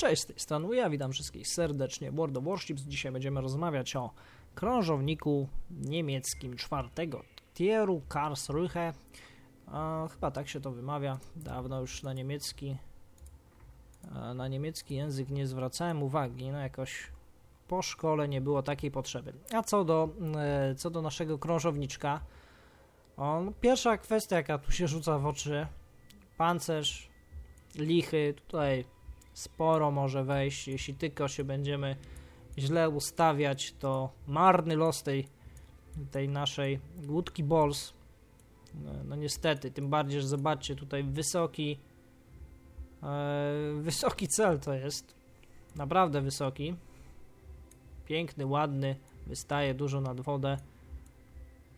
Cześć, z tej strony ja witam wszystkich serdecznie World of Warships. Dzisiaj będziemy rozmawiać o krążowniku niemieckim czwartego tieru Karlsruhe. E, chyba tak się to wymawia. Dawno już na niemiecki e, na niemiecki język nie zwracałem uwagi, no jakoś po szkole nie było takiej potrzeby. A co do, e, co do naszego krążowniczka, on, pierwsza kwestia jaka tu się rzuca w oczy, pancerz, lichy, tutaj sporo może wejść. Jeśli tylko się będziemy źle ustawiać, to marny los tej, tej naszej łódki Balls. No, no niestety, tym bardziej, że zobaczcie, tutaj wysoki e, wysoki cel to jest. Naprawdę wysoki. Piękny, ładny, wystaje dużo nad wodę.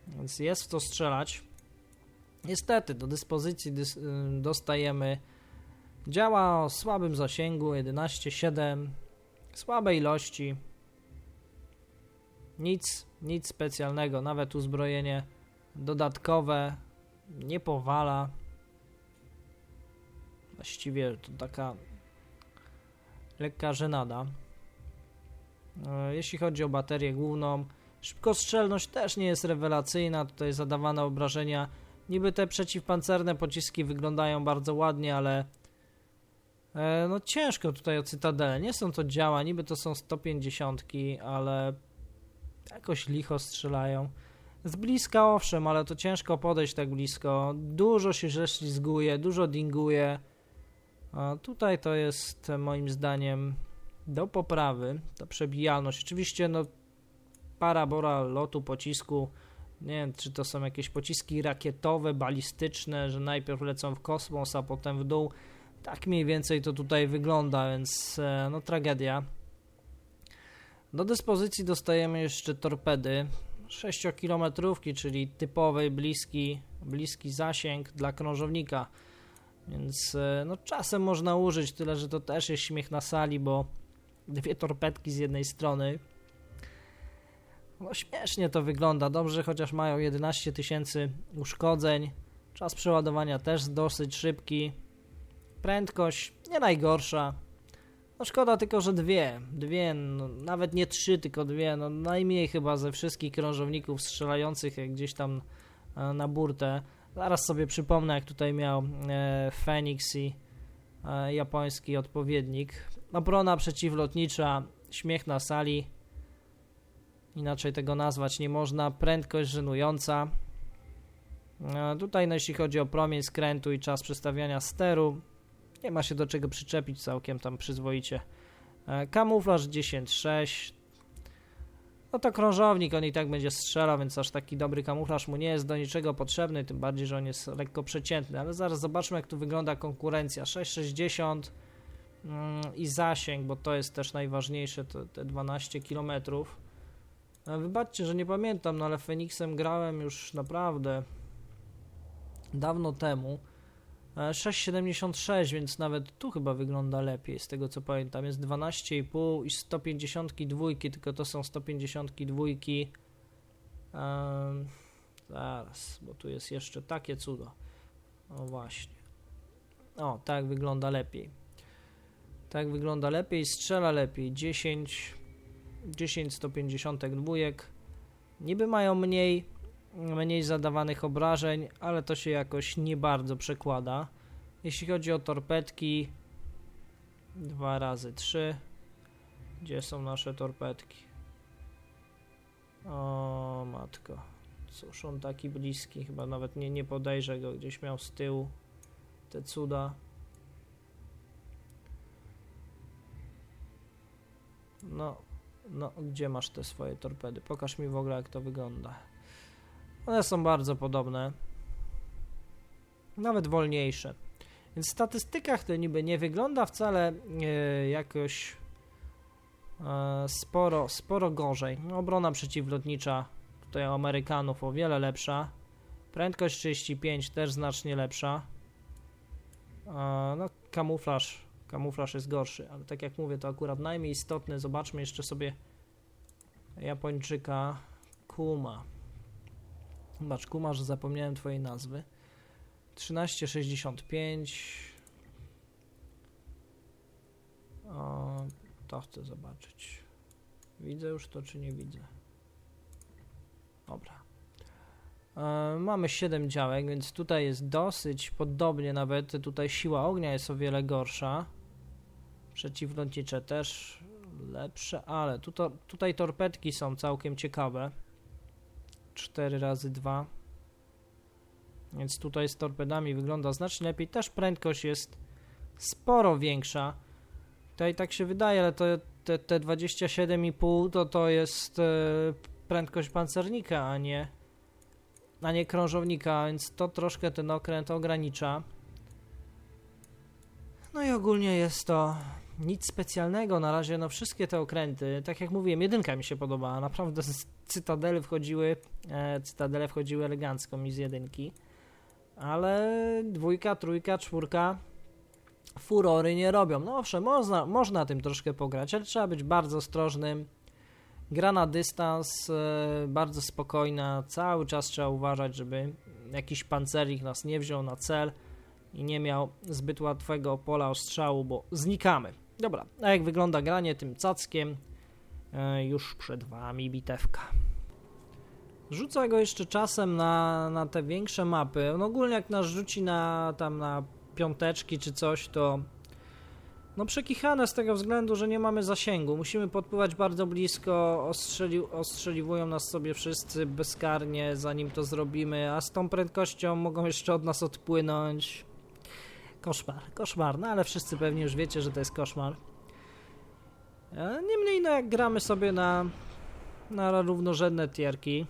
Więc jest w to strzelać. Niestety, do dyspozycji dys dostajemy Działa o słabym zasięgu 11.7, słabej ilości. Nic, nic specjalnego, nawet uzbrojenie dodatkowe nie powala. Właściwie to taka lekka żenada. E, jeśli chodzi o baterię główną, szybkostrzelność też nie jest rewelacyjna. Tutaj zadawane obrażenia. Niby te przeciwpancerne pociski wyglądają bardzo ładnie, ale no ciężko tutaj o Cytadelę. Nie są to działa, niby to są 150, ale jakoś licho strzelają. Z bliska owszem, ale to ciężko podejść tak blisko. Dużo się ześlizguje, dużo dinguje. A tutaj to jest moim zdaniem do poprawy, ta przebijalność. Oczywiście no parabora lotu pocisku, nie wiem czy to są jakieś pociski rakietowe, balistyczne, że najpierw lecą w kosmos, a potem w dół. Tak mniej więcej to tutaj wygląda, więc e, no tragedia. Do dyspozycji dostajemy jeszcze torpedy 6-kilometrówki, czyli typowy bliski, bliski zasięg dla krążownika. Więc e, no, czasem można użyć, tyle że to też jest śmiech na sali, bo dwie torpedki z jednej strony. No śmiesznie to wygląda. Dobrze, chociaż mają 11 tysięcy uszkodzeń. Czas przeładowania też dosyć szybki. Prędkość nie najgorsza. No szkoda tylko, że dwie. Dwie, no, nawet nie trzy, tylko dwie. No najmniej chyba ze wszystkich krążowników strzelających gdzieś tam e, na burtę. Zaraz sobie przypomnę, jak tutaj miał e, Phoenix i e, japoński odpowiednik. Obrona przeciwlotnicza, śmiech na sali. Inaczej tego nazwać nie można. Prędkość żenująca. E, tutaj, no, jeśli chodzi o promień skrętu i czas przestawiania steru, nie ma się do czego przyczepić całkiem tam przyzwoicie. E, kamuflaż 10.6. No to krążownik, on i tak będzie strzelał, więc aż taki dobry kamuflaż mu nie jest do niczego potrzebny, tym bardziej, że on jest lekko przeciętny. Ale zaraz zobaczmy, jak tu wygląda konkurencja. 6,60 mm, i zasięg, bo to jest też najważniejsze, te, te 12 km. Wybaczcie, że nie pamiętam, no ale Feniksem grałem już naprawdę dawno temu. 6,76, więc nawet tu chyba wygląda lepiej, z tego co pamiętam. Jest 12,5 i 152, tylko to są 152. Um, zaraz, bo tu jest jeszcze takie cudo. O właśnie. O, tak wygląda lepiej. Tak wygląda lepiej, strzela lepiej. 10, 10 152. Niby mają mniej mniej zadawanych obrażeń, ale to się jakoś nie bardzo przekłada. Jeśli chodzi o torpedki, 2 razy 3. Gdzie są nasze torpedki? O matko. Cóż on taki bliski, chyba nawet nie, nie podejrzę go, gdzieś miał z tyłu te cuda. No, no, gdzie masz te swoje torpedy? Pokaż mi w ogóle jak to wygląda. One są bardzo podobne. Nawet wolniejsze. Więc w statystykach to niby nie wygląda wcale e, jakoś e, sporo, sporo gorzej. Obrona przeciwlotnicza tutaj Amerykanów o wiele lepsza. Prędkość 35 też znacznie lepsza. E, no kamuflaż, kamuflaż jest gorszy, ale tak jak mówię to akurat najmniej istotne. Zobaczmy jeszcze sobie Japończyka Kuma. Zobacz, kumasz, zapomniałem twojej nazwy. 1365. O, to chcę zobaczyć. Widzę już to, czy nie widzę? Dobra. E, mamy 7 działek, więc tutaj jest dosyć podobnie nawet. Tutaj siła ognia jest o wiele gorsza. Przeciwlotnicze też lepsze, ale tuto, tutaj torpedki są całkiem ciekawe. 4 razy 2 Więc tutaj z torpedami wygląda znacznie lepiej. Też prędkość jest sporo większa. Tutaj tak się wydaje, ale to te, te 27,5 to to jest e, prędkość pancernika, a nie a nie krążownika, więc to troszkę ten okręt ogranicza. No i ogólnie jest to nic specjalnego na razie, no wszystkie te okręty, tak jak mówiłem, jedynka mi się podobała, naprawdę z cytadele wchodziły, e, cytadele wchodziły elegancko mi z jedynki, ale dwójka, trójka, czwórka furory nie robią. No owszem, można, można tym troszkę pograć, ale trzeba być bardzo ostrożnym. Gra na dystans, e, bardzo spokojna, cały czas trzeba uważać, żeby jakiś pancernik nas nie wziął na cel i nie miał zbyt łatwego pola ostrzału, bo znikamy. Dobra, a jak wygląda granie tym cackiem? E, już przed wami bitewka. Rzucę go jeszcze czasem na, na te większe mapy. No ogólnie jak nas rzuci na tam na piąteczki czy coś, to no przekichane z tego względu, że nie mamy zasięgu. Musimy podpływać bardzo blisko, ostrzeli, ostrzeliwują nas sobie wszyscy bezkarnie, zanim to zrobimy, a z tą prędkością mogą jeszcze od nas odpłynąć. Koszmar, koszmar, no ale wszyscy pewnie już wiecie, że to jest koszmar. Niemniej, no jak gramy sobie na, na równorzędne tierki,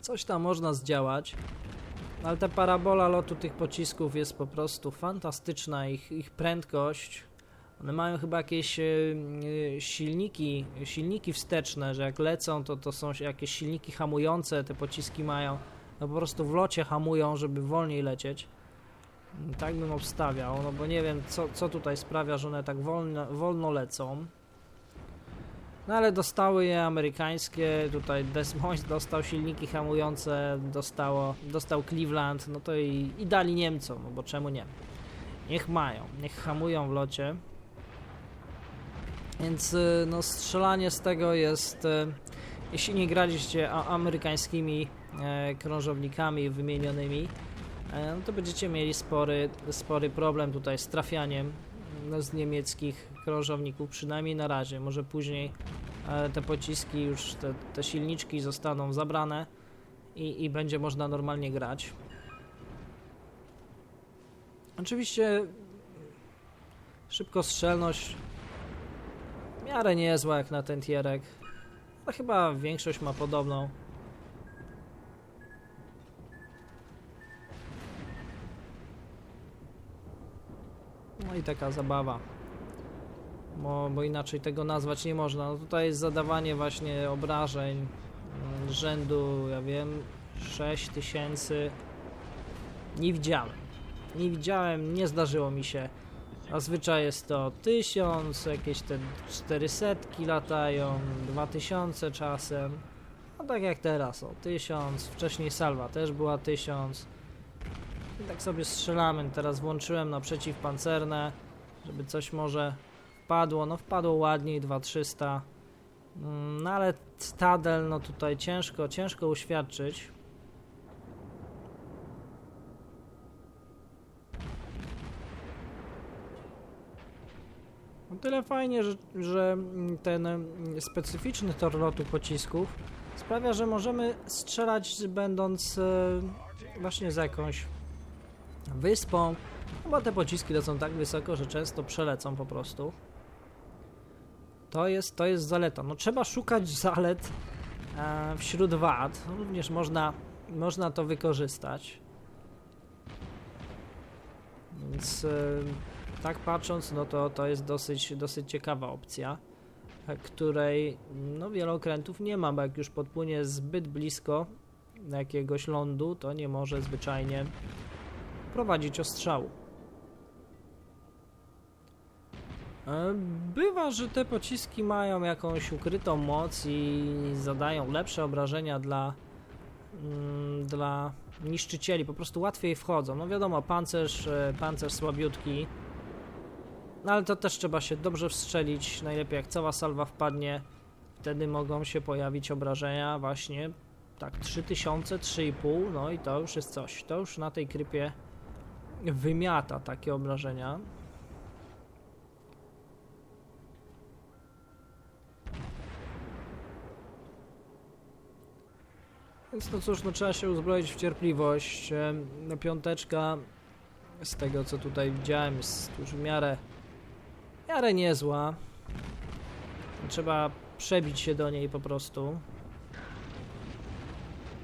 coś tam można zdziałać. Ale ta parabola lotu tych pocisków jest po prostu fantastyczna, ich, ich prędkość. One mają chyba jakieś e, e, silniki, silniki wsteczne, że jak lecą, to to są jakieś silniki hamujące, te pociski mają. No po prostu w locie hamują, żeby wolniej lecieć. Tak bym obstawiał, no bo nie wiem, co, co tutaj sprawia, że one tak wolno, wolno lecą. No ale dostały je amerykańskie, tutaj Des Moines dostał silniki hamujące, dostało, dostał Cleveland, no to i, i dali Niemcom, no bo czemu nie? Niech mają, niech hamują w locie. Więc y, no strzelanie z tego jest, y, jeśli nie graliście amerykańskimi e, krążownikami wymienionymi, no to będziecie mieli spory, spory problem tutaj z trafianiem no, z niemieckich krążowników, przynajmniej na razie. Może później e, te pociski, już te, te silniczki zostaną zabrane i, i będzie można normalnie grać. Oczywiście szybkostrzelność w miarę niezła jak na ten tierek. No chyba większość ma podobną. I taka zabawa. Bo, bo inaczej tego nazwać nie można. No tutaj jest zadawanie właśnie obrażeń mm, rzędu, ja wiem, 6 tysięcy. Nie widziałem. Nie widziałem, nie zdarzyło mi się. Zazwyczaj jest to 1000, jakieś te 400 latają, 2000 czasem. No tak jak teraz, o 1000, wcześniej salwa też była 1000. Tak sobie strzelamy. Teraz włączyłem na przeciwpancerne, żeby coś może wpadło. No wpadło ładniej, 2300. Mm, no ale Stadel, no tutaj ciężko, ciężko uświadczyć. No tyle fajnie, że, że ten mm, specyficzny tor lotu pocisków sprawia, że możemy strzelać będąc e, właśnie z jakąś wyspą, bo te pociski lecą tak wysoko, że często przelecą po prostu. To jest, to jest zaleta. No trzeba szukać zalet e, wśród wad. Również można, można to wykorzystać. Więc e, tak patrząc, no to to jest dosyć, dosyć ciekawa opcja, której no wiele okrętów nie ma, bo jak już podpłynie zbyt blisko jakiegoś lądu, to nie może zwyczajnie prowadzić ostrzału. E, bywa, że te pociski mają jakąś ukrytą moc i zadają lepsze obrażenia dla, mm, dla niszczycieli, po prostu łatwiej wchodzą. No wiadomo, pancerz, e, pancerz słabiutki, No ale to też trzeba się dobrze wstrzelić, najlepiej jak cała salwa wpadnie, wtedy mogą się pojawić obrażenia właśnie tak 3000, 3,5, no i to już jest coś, to już na tej krypie wymiata takie obrażenia. Więc no cóż, no trzeba się uzbroić w cierpliwość. Em, No piąteczka, z tego co tutaj widziałem, jest już w miarę, w miarę niezła. Trzeba przebić się do niej po prostu.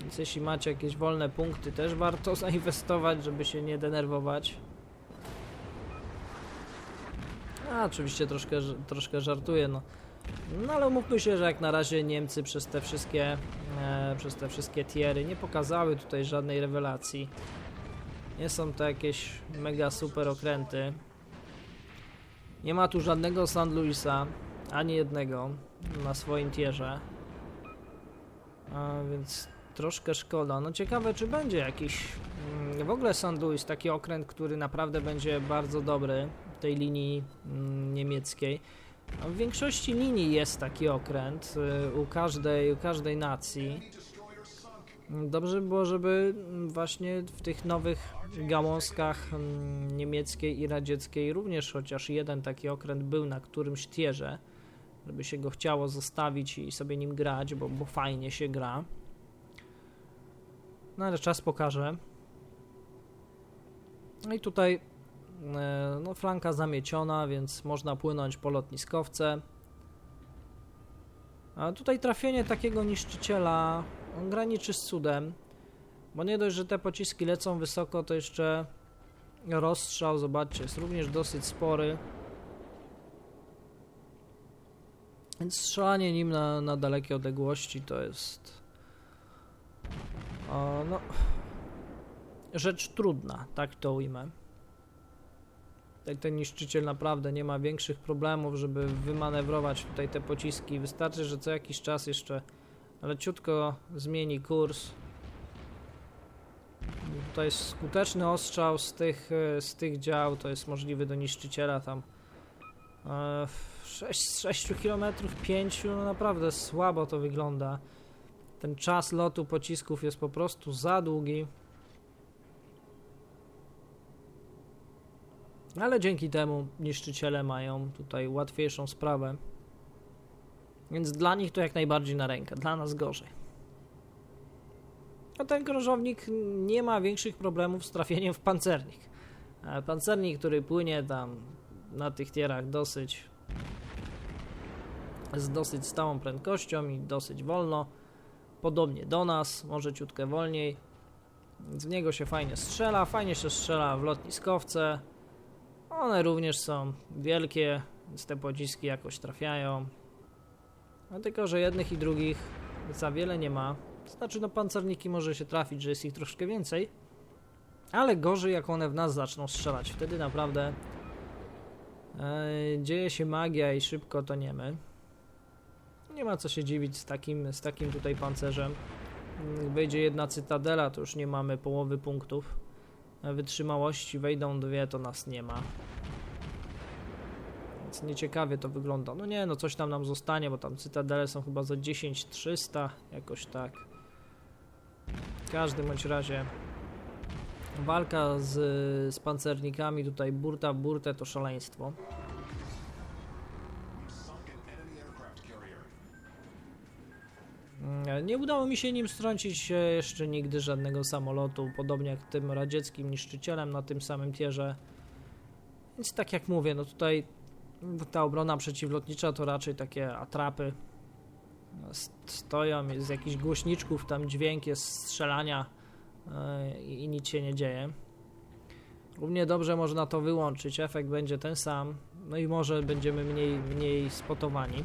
Więc jeśli macie jakieś wolne punkty, też warto zainwestować, żeby się nie denerwować. A, oczywiście troszkę, troszkę żartuję, no. No ale umówmy się, że jak na razie Niemcy przez te wszystkie, e, przez te wszystkie tiery nie pokazały tutaj żadnej rewelacji. Nie są to jakieś mega super okręty. Nie ma tu żadnego St. Louisa, ani jednego na swoim tierze. A więc troszkę szkoda. No ciekawe, czy będzie jakiś mm, w ogóle St. Louis, taki okręt, który naprawdę będzie bardzo dobry tej linii mm, niemieckiej. No, w większości linii jest taki okręt y, u każdej, u każdej nacji. Dobrze by było, żeby mm, właśnie w tych nowych gałązkach niemieckiej i radzieckiej również chociaż jeden taki okręt był na którymś tierze, żeby się go chciało zostawić i sobie nim grać, bo, bo fajnie się gra. No ale czas pokaże. No i tutaj e, no, flanka zamieciona, więc można płynąć po lotniskowce. A tutaj trafienie takiego niszczyciela graniczy z cudem, bo nie dość, że te pociski lecą wysoko, to jeszcze rozstrzał, zobaczcie, jest również dosyć spory. Więc strzelanie nim na, na dalekie odległości to jest o, no, rzecz trudna, tak to ujmę. Tutaj ten niszczyciel naprawdę nie ma większych problemów, żeby wymanewrować tutaj te pociski. Wystarczy, że co jakiś czas jeszcze leciutko zmieni kurs. To jest skuteczny ostrzał z tych, e, z tych dział, to jest możliwy do niszczyciela tam e, 6, z 6 km, 5, no naprawdę słabo to wygląda. Ten czas lotu pocisków jest po prostu za długi. Ale dzięki temu niszczyciele mają tutaj łatwiejszą sprawę. Więc dla nich to jak najbardziej na rękę, dla nas gorzej. A ten krążownik nie ma większych problemów z trafieniem w pancernik. Pancernik, który płynie tam na tych tierach dosyć z dosyć stałą prędkością i dosyć wolno. Podobnie do nas, może ciutkę wolniej. Z niego się fajnie strzela, fajnie się strzela w lotniskowce. One również są wielkie, więc te pociski jakoś trafiają. No tylko, że jednych i drugich za wiele nie ma. Znaczy, no pancerniki może się trafić, że jest ich troszkę więcej. Ale gorzej, jak one w nas zaczną strzelać. Wtedy naprawdę e, dzieje się magia i szybko toniemy. Nie ma co się dziwić z takim, z takim tutaj pancerzem. Mm, Wejdzie jedna cytadela, to już nie mamy połowy punktów wytrzymałości. Wejdą dwie, to nas nie ma. Więc nieciekawie to wygląda. No nie, no coś tam nam zostanie, bo tam cytadele są chyba za 10 300, jakoś tak. W każdym bądź razie walka z, z pancernikami tutaj burta burtę to szaleństwo. Nie udało mi się nim strącić jeszcze nigdy żadnego samolotu, podobnie jak tym radzieckim niszczycielem na tym samym tierze. Więc tak jak mówię, no tutaj ta obrona przeciwlotnicza to raczej takie atrapy. St- Stoją, z jakichś głośniczków, tam dźwięk jest strzelania e, i nic się nie dzieje. Równie dobrze można to wyłączyć, efekt będzie ten sam, no i może będziemy mniej, mniej spotowani.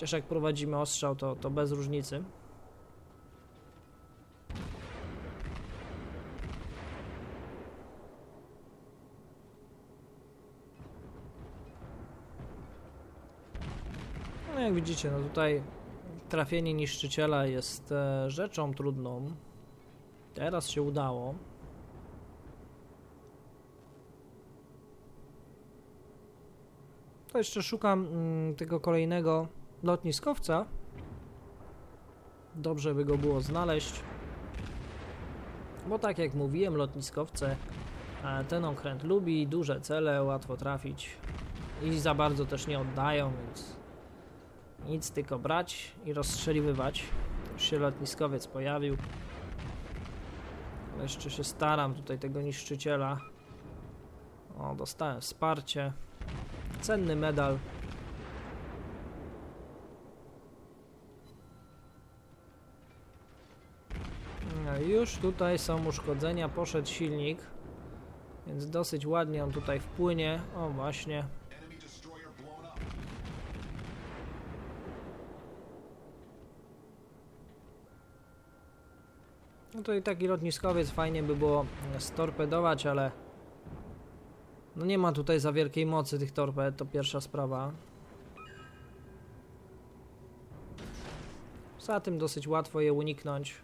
Chociaż jak prowadzimy ostrzał, to, to bez różnicy. No jak widzicie, no tutaj trafienie niszczyciela jest e, rzeczą trudną. Teraz się udało. To jeszcze szukam mm, tego kolejnego lotniskowca. Dobrze by go było znaleźć. Bo tak jak mówiłem, lotniskowce e, ten okręt lubi, duże cele, łatwo trafić i za bardzo też nie oddają, więc nic tylko brać i rozstrzeliwywać. Już się lotniskowiec pojawił. Ale jeszcze się staram tutaj tego niszczyciela. O, dostałem wsparcie. Cenny medal. No już tutaj są uszkodzenia, poszedł silnik. Więc dosyć ładnie on tutaj wpłynie. O właśnie. No to i taki lotniskowiec fajnie by było storpedować, ale no nie ma tutaj za wielkiej mocy tych torped, to pierwsza sprawa. Poza tym dosyć łatwo je uniknąć.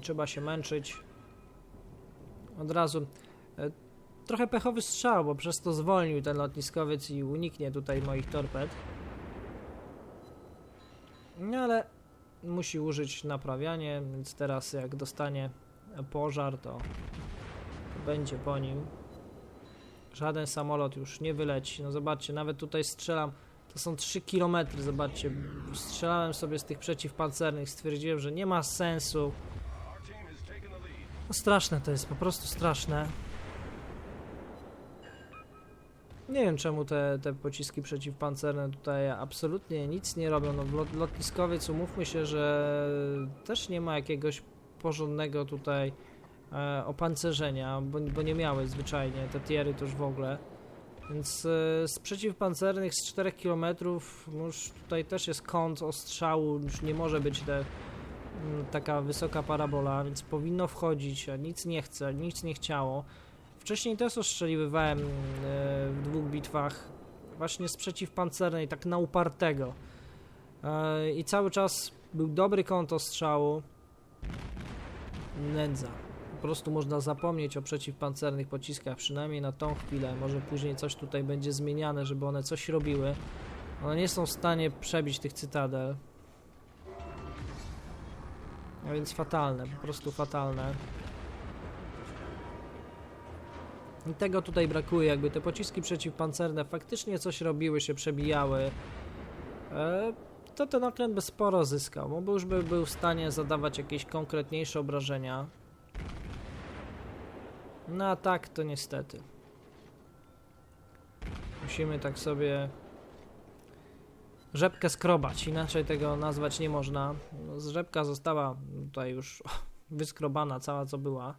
Trzeba się męczyć. Od razu. E, Trochę pechowy strzał, bo przez to zwolnił ten lotniskowiec i uniknie tutaj moich torped. No ale musi użyć naprawianie, więc teraz jak dostanie pożar, to będzie po nim. Żaden samolot już nie wyleci. No zobaczcie, nawet tutaj strzelam. To są 3 km, zobaczcie. Strzelałem sobie z tych przeciwpancernych, stwierdziłem, że nie ma sensu. No straszne to jest, po prostu straszne. Nie wiem czemu te, te pociski przeciwpancerne tutaj absolutnie nic nie robią. No, lot, lotniskowiec, umówmy się, że też nie ma jakiegoś porządnego tutaj e, opancerzenia, bo, bo nie miały zwyczajnie te tiery to już w ogóle. Więc e, z przeciwpancernych z 4 km już tutaj też jest kąt ostrzału, już nie może być te, taka wysoka parabola, więc powinno wchodzić, a nic nie chce, nic nie chciało. Wcześniej też ostrzeliwywałem e, w dwóch bitwach właśnie z przeciwpancernej, tak na upartego. E, I cały czas był dobry kąt ostrzału. Nędza. Po prostu można zapomnieć o przeciwpancernych pociskach, przynajmniej na tą chwilę. Może później coś tutaj będzie zmieniane, żeby one coś robiły. One nie są w stanie przebić tych cytadel. A więc fatalne, po prostu fatalne. I tego tutaj brakuje, jakby te pociski przeciwpancerne faktycznie coś robiły, się przebijały, e, to ten okręt by sporo zyskał, bo już by był w stanie zadawać jakieś konkretniejsze obrażenia. No a tak to niestety. Musimy tak sobie rzepkę skrobać, inaczej tego nazwać nie można. No, Rzepka została tutaj już wyskrobana cała co była.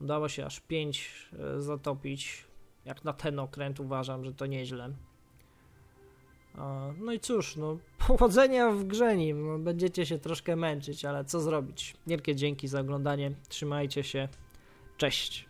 Udało się aż 5 zatopić. Jak na ten okręt uważam, że to nieźle. No i cóż, no powodzenia w grze nim. No, będziecie się troszkę męczyć, ale co zrobić. Wielkie dzięki za oglądanie. Trzymajcie się. Cześć.